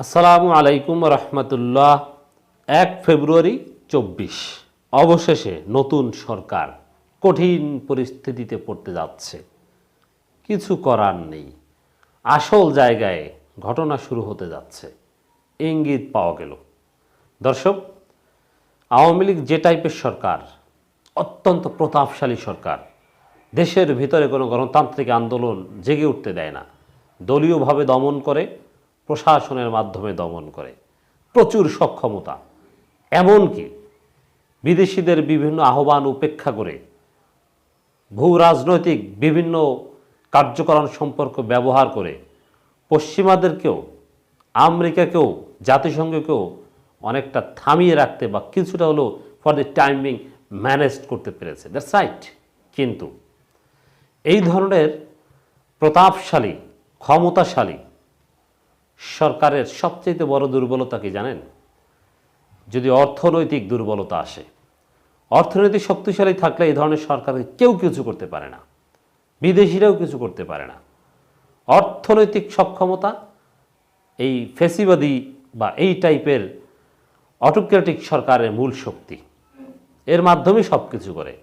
আসসালামু আলাইকুম রহমতুল্লাহ। এক ফেব্রুয়ারি চব্বিশ। অবশেষে নতুন সরকার কঠিন পরিস্থিতিতে পড়তে যাচ্ছে। কিছু করার নেই। আসল জায়গায় ঘটনা শুরু হতে যাচ্ছে। ইঙ্গিত পাওয়া গেল। দর্শক, আওয়ামী লীগ যে টাইপের সরকার, অত্যন্ত প্রতাপশালী সরকার, দেশের ভিতরে কোনো গণতান্ত্রিক আন্দোলন জেগে উঠতে দেয় না। দলীয়ভাবে দমন করে প্রশাসনের মাধ্যমে দমন করে। প্রচুর সক্ষমতা। এমনকি বিদেশিদের বিভিন্ন আহ্বান উপেক্ষা করে ভূ রাজনৈতিক বিভিন্ন কার্যকরণ সম্পর্ক ব্যবহার করে পশ্চিমাদেরকেও, আমেরিকাকেও, জাতিসংঘকেও অনেকটা থামিয়ে রাখতে বা কিছুটা হলেও ফর দ্য টাইমিং ম্যানেজ করতে পেরেছে। দ্যাটস রাইট কিন্তু এই ধরনের প্রতাপশালী, ক্ষমতাশালী সরকারের সবচেয়ে বড় দুর্বলতা কি জানেন? যদি অর্থনৈতিক দুর্বলতা আসে, অর্থনৈতিক শক্তিশালী থাকলে এই ধরনের সরকারকে কেউ কিছু করতে পারে না, বিদেশিরাও কিছু করতে পারে না। অর্থনৈতিক সক্ষমতা, এই ফেসিবাদী বা এই টাইপের অটোক্রেটিক সরকারের মূল শক্তি। এর মাধ্যমে সব কিছু করে।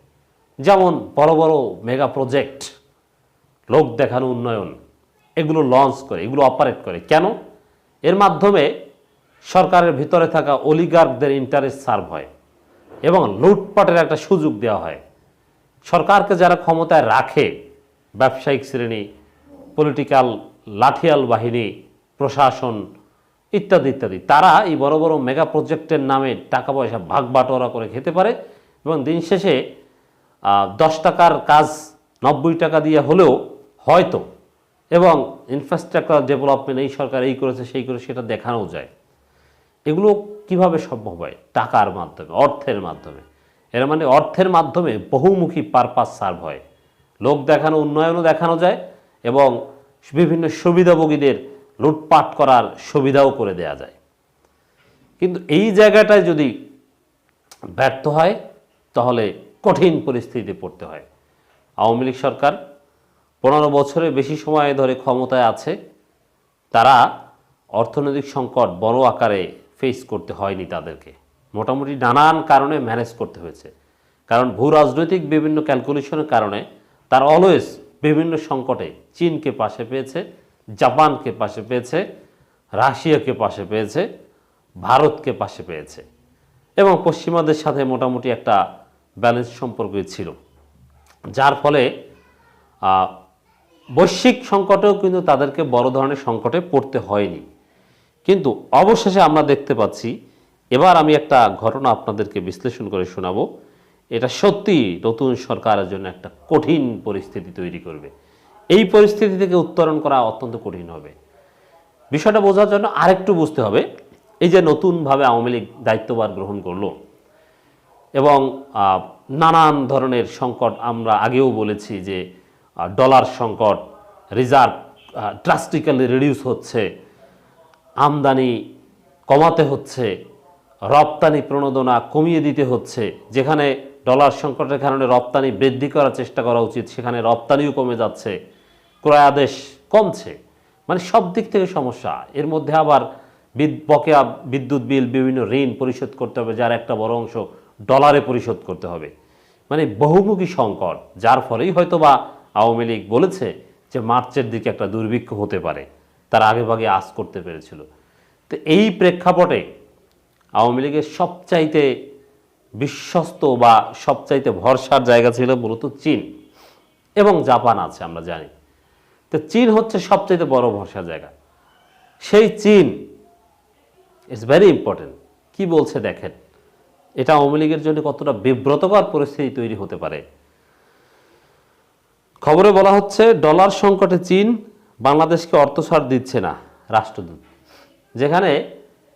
যেমন বড় বড় মেগা প্রজেক্ট, লোক দেখানো উন্নয়ন এগুলো লঞ্চ করে, এগুলো অপারেট করে। কেন? এর মাধ্যমে সরকারের ভিতরে থাকা অলিগার্কদের ইন্টারেস্ট সার্ভ হয় এবং লুটপাটের একটা সুযোগ দেওয়া হয়। সরকারকে যারা ক্ষমতায় রাখে, ব্যবসায়িক শ্রেণি পলিটিক্যাল লাঠিয়াল বাহিনী, প্রশাসন ইত্যাদি ইত্যাদি, তারা এই বড় বড় মেগা প্রজেক্টের নামে টাকা পয়সা ভাগ বাটোয়ারা করে খেতে পারে এবং দিন শেষে দশ টাকার কাজ নব্বই টাকা দিয়ে হলেও হয়তো এবং ইনফ্রাস্ট্রাকচার ডেভেলপমেন্ট এই সরকার এই করেছে, সেই করেছে, সেটা দেখানো যায়। এগুলো কীভাবে সম্ভব হয়? টাকার মাধ্যমে, অর্থের মাধ্যমে। এর মানে অর্থের মাধ্যমে বহুমুখী পারপাস সার্ভ হয়। লোক দেখানো, উন্নয়নও দেখানো যায় এবং বিভিন্ন সুবিধাভোগীদের লুটপাট করার সুবিধাও করে দেয়া যায়। কিন্তু এই জায়গাটায় যদি ব্যর্থ হয়, তাহলে কঠিন পরিস্থিতিতে পড়তে হয়। আওয়ামী লীগ সরকার পনেরো বছরের বেশি সময় ধরে ক্ষমতায় আছে, তারা অর্থনৈতিক সংকট বড় আকারে ফেস করতে হয়নি তাদেরকে। মোটামুটি নানান কারণে ম্যানেজ করতে হয়েছে। কারণ ভূ রাজনৈতিক বিভিন্ন ক্যালকুলেশনের কারণে তার অলওয়েজ বিভিন্ন সংকটে চীনকে পাশে পেয়েছে, জাপানকে পাশে পেয়েছে, রাশিয়াকে পাশে পেয়েছে, ভারতকে পাশে পেয়েছে এবং পশ্চিমাদের সাথে মোটামুটি একটা ব্যালেন্স সম্পর্কই ছিল। যার ফলে বৈশ্বিক সংকটেও কিন্তু তাদেরকে বড় ধরনের সংকটে পড়তে হয়নি। কিন্তু অবশেষে আমরা দেখতে পাচ্ছি, এবার আমি একটা ঘটনা আপনাদেরকে বিশ্লেষণ করে শোনাবো। এটা সত্যি নতুন সরকারের জন্য একটা কঠিন পরিস্থিতি তৈরি করবে। এই পরিস্থিতি থেকে উত্তরণ করা অত্যন্ত কঠিন হবে। বিষয়টা বোঝার জন্য আরেকটু বুঝতে হবে, এই যে নতুনভাবে আওয়ামী লীগ দায়িত্বভার গ্রহণ করল এবং নানান ধরনের সংকট আমরা আগেও বলেছি যে ডলার সংকট, রিজার্ভ ড্রাস্টিক্যালি রিডিউস হচ্ছে, আমদানি কমাতে হচ্ছে, রপ্তানি প্রণোদনা কমিয়ে দিতে হচ্ছে, যেখানে ডলার সংকটের কারণে রপ্তানি বৃদ্ধি করার চেষ্টা করা উচিত, সেখানে রপ্তানিও কমে যাচ্ছে ক্রয় আদেশ কমছে মানে সব দিক থেকে সমস্যা। এর মধ্যে আবার বকেয়া বিদ্যুৎ বিল, বিভিন্ন ঋণ পরিশোধ করতে হবে, যার একটা বড় অংশ ডলারে পরিশোধ করতে হবে। মানে বহুমুখী সংকট, যার ফলেই হয়তো বা আওয়ামী লীগ বলেছে যে মার্চের দিকে একটা দুর্ভিক্ষ হতে পারে। তার আগে ভাগে আস করতে পেরেছিল। তো এই প্রেক্ষাপটে আওয়ামী লীগের সবচাইতে বিশ্বস্ত বা সবচাইতে ভরসার জায়গা ছিল মূলত চীন এবং জাপান আছে, আমরা জানি। তো চীন হচ্ছে সবচাইতে বড় ভরসার জায়গা। সেই চীন ইটস ভেরি ইম্পর্টেন্ট কি বলছে দেখেন, এটা আওয়ামী লীগের জন্য কতটা বিব্রতকর পরিস্থিতি তৈরি হতে পারে। খবরে বলা হচ্ছে, ডলার সংকটে চীন বাংলাদেশকে অর্থসার দিচ্ছে না রাষ্ট্রদূত। যেখানে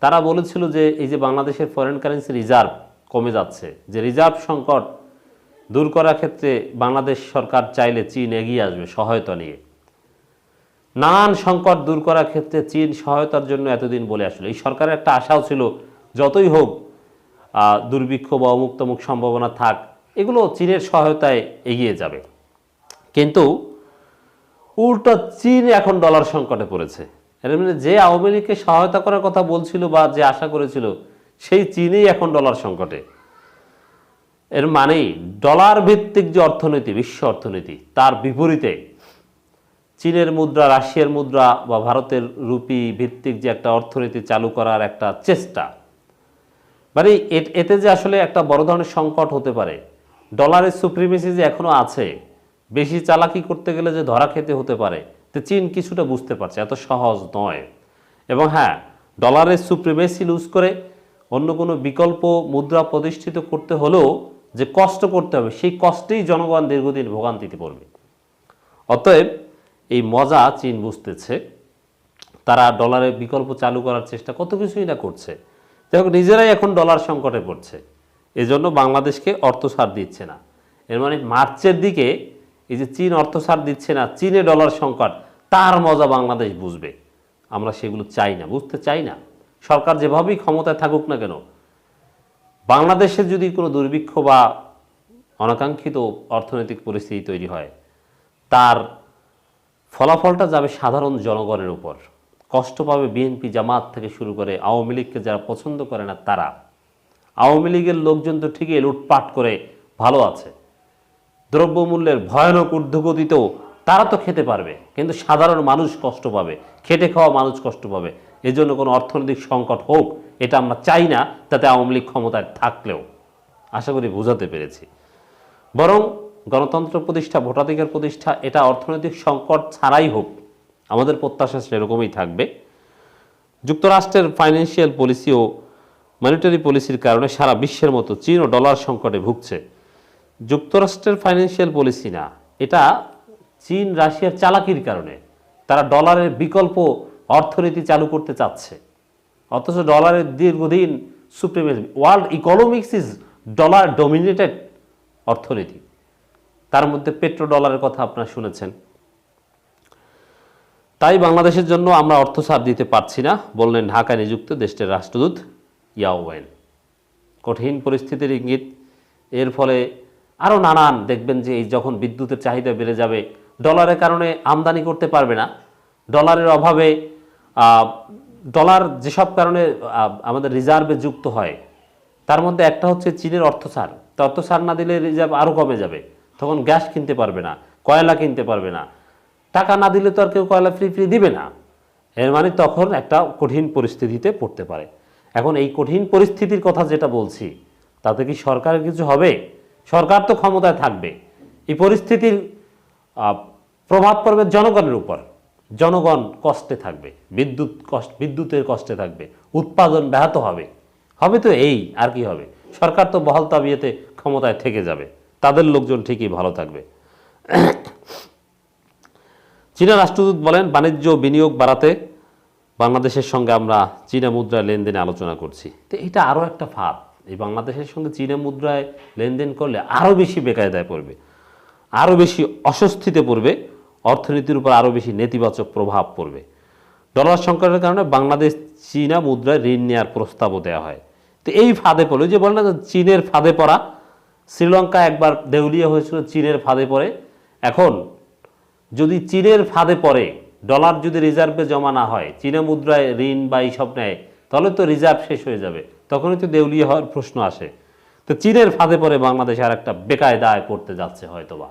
তারা বলেছিল যে, এই যে বাংলাদেশের ফরেন কারেন্সি রিজার্ভ কমে যাচ্ছে, যে রিজার্ভ সংকট দূর করার ক্ষেত্রে বাংলাদেশ সরকার চাইলে চীন এগিয়ে আসবে সহায়তা নিয়ে। নানান সংকট দূর করার ক্ষেত্রে চীন সহায়তার জন্য এতদিন বলে আসলো। এই সরকারের একটা আশাও ছিল, যতই হোক দুর্ভিক্ষ বা অমুক্তমুখ সম্ভাবনা থাক, এগুলো চীনের সহায়তায় এগিয়ে যাবে। কিন্তু উল্টো চীন এখন ডলার সংকটে পড়েছে। এর মানে যে আওয়ামী লীগকে সহায়তা করার কথা বলছিল বা যে আশা করেছিল, সেই চীনই এখন ডলার সংকটে। এর মানেই ডলার ভিত্তিক যে অর্থনীতি, বিশ্ব অর্থনীতি, তার বিপরীতে চীনের মুদ্রা, রাশিয়ার মুদ্রা বা ভারতের রুপি ভিত্তিক যে একটা অর্থনীতি চালু করার একটা চেষ্টা। মানে এতে যে আসলে একটা বড় ধরনের সংকট হতে পারে, ডলারের সুপ্রিমেসি যে এখনও আছে বেশি চালাকি করতে গেলে যে ধরা খেতে হতে পারে, তো চীন কিছুটা বুঝতে পারছে, এত সহজ নয়। এবং হ্যাঁ ডলারের সুপ্রিমেসি লুজ করে অন্য কোনো বিকল্প মুদ্রা প্রতিষ্ঠিত করতে হলেও যে কষ্ট করতে হবে, সেই কষ্টেই জনগণ দীর্ঘদিন ভোগান্তিতে পড়বে। অতএব এই মজা চীন বুঝতেছে, তারা ডলারের বিকল্প চালু করার চেষ্টা কত কিছুই না করছে। যাই হোক, নিজেরাই এখন ডলার সংকটে পড়ছে। এজন্য বাংলাদেশকে অর্থ সার দিচ্ছে না। এর মানে মার্চের দিকে এই যে চীন অর্থ ছাড় দিচ্ছে না, চীনে ডলার সংকট, তার মজা বাংলাদেশ বুঝবে। আমরা সেগুলো চাই না, বুঝতে চাই না। সরকার যেভাবেই ক্ষমতায় থাকুক না কেন বাংলাদেশের যদি কোনো দুর্ভিক্ষ বা অনাকাঙ্ক্ষিত অর্থনৈতিক পরিস্থিতি তৈরি হয়, তার ফলাফলটা যাবে সাধারণ জনগণের উপর। কষ্ট পাবে বিএনপি জামাত থেকে শুরু করে আওয়ামী লীগকে যারা পছন্দ করে না, তারা। আওয়ামী লীগের লোকজন তো ঠিকই লুটপাট করে ভালো আছে। দ্রব্যমূল্যের ভয়ানক ঊর্ধ্বগতিতেও তারা তো খেতে পারবে, কিন্তু সাধারণ মানুষ কষ্ট পাবে, খেটে খাওয়া মানুষ কষ্ট পাবে। এজন্য কোনো অর্থনৈতিক সংকট হোক, এটা আমরা চাই না, তাতে আওয়ামী লীগ ক্ষমতায় থাকলেও। আশা করি বোঝাতে পেরেছি। বরং গণতন্ত্র প্রতিষ্ঠা, ভোটাধিকার প্রতিষ্ঠা, এটা অর্থনৈতিক সংকট ছাড়াই হোক, আমাদের প্রত্যাশা সেরকমই থাকবে। যুক্তরাষ্ট্রের ফাইন্যান্সিয়াল পলিসি ও মনিটারি পলিসির কারণে সারা বিশ্বের মতো চীন ও ডলার সংকটে ভুগছে। যুক্তরাষ্ট্রের ফাইন্যান্সিয়াল পলিসি না। এটা চীন, রাশিয়ার চালাকির কারণে। তারা ডলারের বিকল্প অর্থনীতি চালু করতে চাচ্ছে। অথচ ডলারের দীর্ঘদিন supremacy world economics is dollar dominated অর্থনীতি। তার মধ্যে পেট্রো ডলারের কথা আপনারা শুনেছেন। তাই বাংলাদেশের জন্য আমরা অর্থ ছাড় দিতে পারছি না, বললেন ঢাকায় নিযুক্ত দেশটির রাষ্ট্রদূত ইয়াওয়েন কঠিন পরিস্থিতির ইঙ্গিত। এর ফলে আরও নানান দেখবেন যে এই যখন বিদ্যুতের চাহিদা বেড়ে যাবে, ডলারের কারণে আমদানি করতে পারবে না। ডলারের অভাবে ডলার যেসব কারণে আমাদের রিজার্ভে যুক্ত হয়, তার মধ্যে একটা হচ্ছে চীনের অর্থ ছাড় তো অর্থ ছাড় না দিলে রিজার্ভ আরও কমে যাবে। তখন গ্যাস কিনতে পারবে না, কয়লা কিনতে পারবে না। টাকা না দিলে তো আর কেউ কয়লা ফ্রি ফ্রি দিবে না। এর মানে তখন একটা কঠিন পরিস্থিতিতে পড়তে পারে। এখন এই কঠিন পরিস্থিতির কথা যেটা বলছি, তাতে কি সরকারের কিছু হবে? সরকার তো ক্ষমতায় থাকবে। এই পরিস্থিতির প্রভাব পড়বে জনগণের উপর। জনগণ কষ্টে থাকবে, বিদ্যুৎ কষ্ট, বিদ্যুতের কষ্টে থাকবে, উৎপাদন ব্যাহত হবে। হবে তো এই, আর কি হবে? সরকার তো বহাল তাবিয়েতে ক্ষমতায় থেকে যাবে। তাদের লোকজন ঠিকই ভালো থাকবে। চীনা রাষ্ট্রদূত বলেন, বাণিজ্য বিনিয়োগ বাড়াতে বাংলাদেশের সঙ্গে আমরা চীনা মুদ্রা লেনদেনে আলোচনা করছি। তো এটা আরও একটা ফাঁদ। এই বাংলাদেশের সঙ্গে চীনা মুদ্রায় লেনদেন করলে আরও বেশি বেকায়দায় পড়বে আরও বেশি অস্বস্তিতে পড়বে, অর্থনীতির উপর আরও বেশি নেতিবাচক প্রভাব পড়বে। ডলার সংকটের কারণে বাংলাদেশ চীনা মুদ্রায় ঋণ নেওয়ার প্রস্তাবও দেওয়া হয়। তো এই ফাঁদে পড়ে যে বলে না চীনের ফাঁদে পড়া, শ্রীলঙ্কা একবার দেউলিয়া হয়েছিল, চীনের ফাঁদে পড়ে। এখন যদি চীনের ফাঁদে পড়ে, ডলার যদি রিজার্ভে জমা না হয়, চীনা মুদ্রায় ঋণ বা এইসব নেয়, তাহলে তো রিজার্ভ শেষ হয়ে যাবে। তখনই তো দেউলিয়া হওয়ার প্রশ্ন আসে। তো চীনের ফাঁদে পরে বাংলাদেশ আর একটা বেকায়দায় পড়তে যাচ্ছে হয়তোবা।